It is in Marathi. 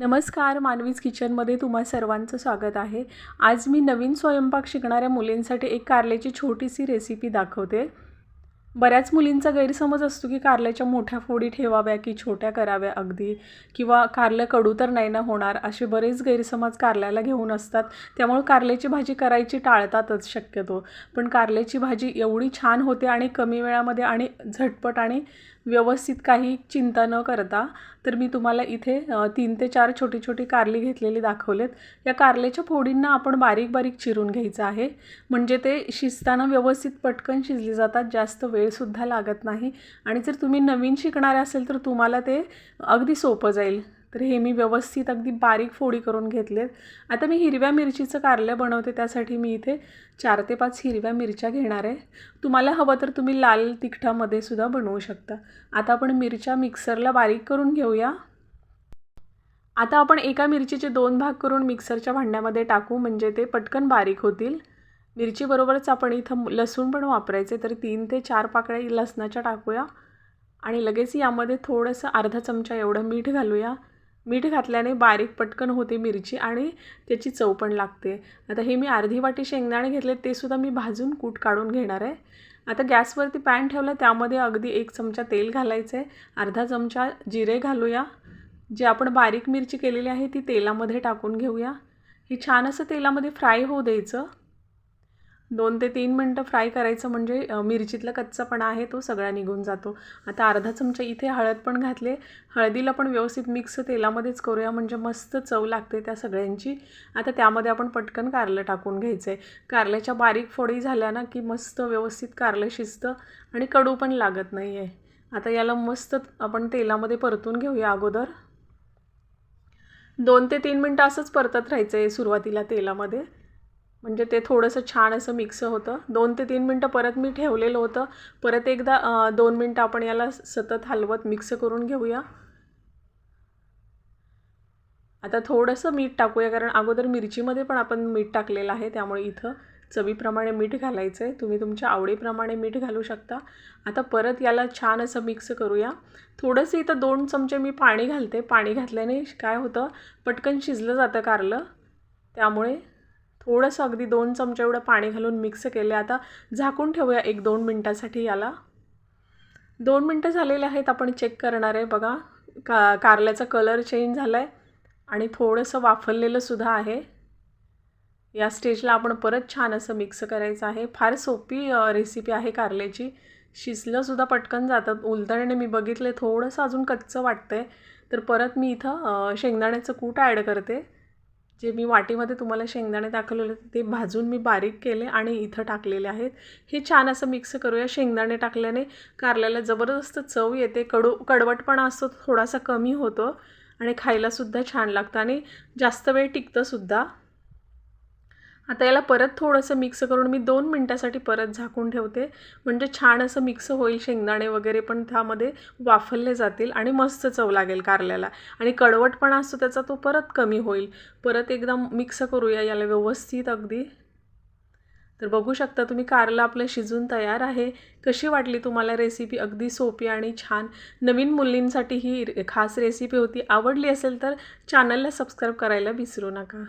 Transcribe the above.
नमस्कार मानवीज किचनमध्ये तुम्हा सर्वांचं स्वागत आहे. आज मी नवीन स्वयंपाक शिकणाऱ्या मुलींसाठी एक कारल्याची छोटीशी रेसिपी दाखवते. बऱ्याच मुलींचा गैरसमज असतो की कारल्याच्या मोठ्या फोडी ठेवाव्या की छोट्या कराव्या अगदी किंवा कारलं कडू तर नाही ना होणार असे बरेच गैरसमज कारल्याला घेऊन असतात. त्यामुळे कारल्याची भाजी करायची टाळतातच शक्यतो. पण कारल्याची भाजी एवढी छान होते आणि कमी वेळामध्ये आणि झटपट आणि व्यवस्थित काही चिंता न करता तर मी तुम्हाला इथे तीन ते चार छोटी छोटी कारली घेतलेली दाखवलेत. या कारल्याच्या फोडींना आपण बारीक बारीक चिरून घ्यायचं आहे. म्हणजे ते शिजताना व्यवस्थित पटकन शिजली जातात. जास्त वेळसुद्धा लागत नाही. आणि जर तुम्ही नवीन शिकणारे असेल तर तुम्हाला ते अगदी सोपं जाईल. तर हे मी व्यवस्थित अगदी बारीक फोडी करून घेतलेत. आता मी हिरव्या मिरचीचं कारलं बनवते त्यासाठी मी इथे चार ते पाच हिरव्या मिरच्या घेणार आहे. तुम्हाला हवं तर तुम्ही लाल तिखटामध्ये सुद्धा बनवू शकता. आता आपण मिरच्या मिक्सरला बारीक करून घेऊया. आता आपण एका मिरचीचे दोन भाग करून मिक्सरच्या भांड्यामध्ये टाकू म्हणजे ते पटकन बारीक होतील. मिरचीबरोबरच आपण इथं लसूण पण वापरायचे तर तीन ते चार पाकळ्या लसणाच्या टाकूया. आणि लगेच यामध्ये थोडंसं अर्धा चमचा एवढं मीठ घालूया. मीठ घातल्याने बारीक पटकन होते मिरची आणि त्याची चव पण लागते. आता हे मी अर्धी वाटी शेंगदाणे घेतले ते सुद्धा मी भाजून कूट काढून घेणार आहे. आता गॅसवरती पॅन ठेवलं त्यामध्ये अगदी एक चमचा तेल घालायचं आहे अर्धा चमचा जिरे घालूया. जे आपण बारीक मिरची केलेली आहे ती तेलामध्ये टाकून घेऊया. ही छान असं तेलामध्ये फ्राय होऊ द्यायचं. दोन ते तीन मिनटं फ्राय करायचं म्हणजे मिरचीतला कच्चापणा आहे तो सगळा निघून जातो. आता अर्धा चमचा इथे हळद पण घातले. हळदीला पण व्यवस्थित मिक्स तेलामध्येच करूया म्हणजे मस्त चव लागते त्या सगळ्यांची. आता त्यामध्ये आपण पटकन कारलं टाकून घ्यायचं आहे कारल्याच्या बारीक फोडी झाल्या ना की मस्त व्यवस्थित कारलं शिजतं आणि कडू पण लागत नाही आहे आता याला मस्त आपण तेलामध्ये परतून घेऊया अगोदर. दोन ते तीन मिनटं असंच परतत राहायचं आहे सुरुवातीला तेलामध्ये. म्हणजे ते थोडंसं छान असं मिक्स होतं. दोन ते तीन मिनटं परत मी ठेवलेलं होतं. परत एकदा दोन मिनटं आपण याला सतत हलवत मिक्स करून घेऊया. आता थोडंसं मीठ टाकूया कारण अगोदर मिरचीमध्ये पण आपण मीठ टाकलेलं आहे त्यामुळे इथं चवीप्रमाणे मीठ घालायचं आहे तुम्ही तुमच्या आवडीप्रमाणे मीठ घालू शकता. आता परत याला छान असं मिक्स करूया. थोडंसं इथं दोन चमचे मी पाणी घालते. पाणी घातल्याने काय होतं? पटकन शिजलं जातं कारलं. त्यामुळे थोडंसं अगदी दोन चमचे एवढं पाणी घालून मिक्स केले. आता झाकून ठेवूया एक दोन मिनटासाठी याला. दोन मिनटं झालेले आहेत आपण चेक करणार आहे बघा. का कारल्याचा कलर चेंज झाला आहे आणि थोडंसं वाफरलेलं सुद्धा आहे. या स्टेजला आपण परत छान असं मिक्स करायचं आहे. फार सोपी रेसिपी आहे कारल्याची. शिजलंसुद्धा पटकन जातं. उलटण्याने मी बघितले थोडंसं अजून कच्चं वाटतं आहे तर परत मी इथं शेंगदाण्याचं कूट ॲड करते. जे मी वाटीमध्ये तुम्हाला शेंगदाणे दाखवलेले होते ते भाजून मी बारीक केले आणि इथं टाकलेले आहेत. हे छान असं मिक्स करूया. शेंगदाणे टाकल्याने कारल्याला जबरदस्त चव येते. कडू कडवटपणा असतो थोडासा कमी होतो आणि खायलासुद्धा छान लागतं आणि जास्त वेळ टिकतंसुद्धा आता याला परत थोडंसं मिक्स करून मी दोन मिनटासाठी परत झाकून ठेवते. म्हणजे छान असं मिक्स होईल शेंगदाणे वगैरे पण त्यामध्ये वाफलले जातील आणि मस्त चव लागेल कारल्याला. आणि कडवटपणा असतो त्याचा तो परत कमी होईल. परत एकदा मिक्स करूया याला व्यवस्थित अगदी. तर बघू शकता तुम्ही कारलं आपलं शिजून तयार आहे. कशी वाटली तुम्हाला रेसिपी अगदी सोपी आणि छान. नवीन मुलींसाठी ही खास रेसिपी होती. आवडली असेल तर चॅनलला सबस्क्राईब करायला विसरू नका.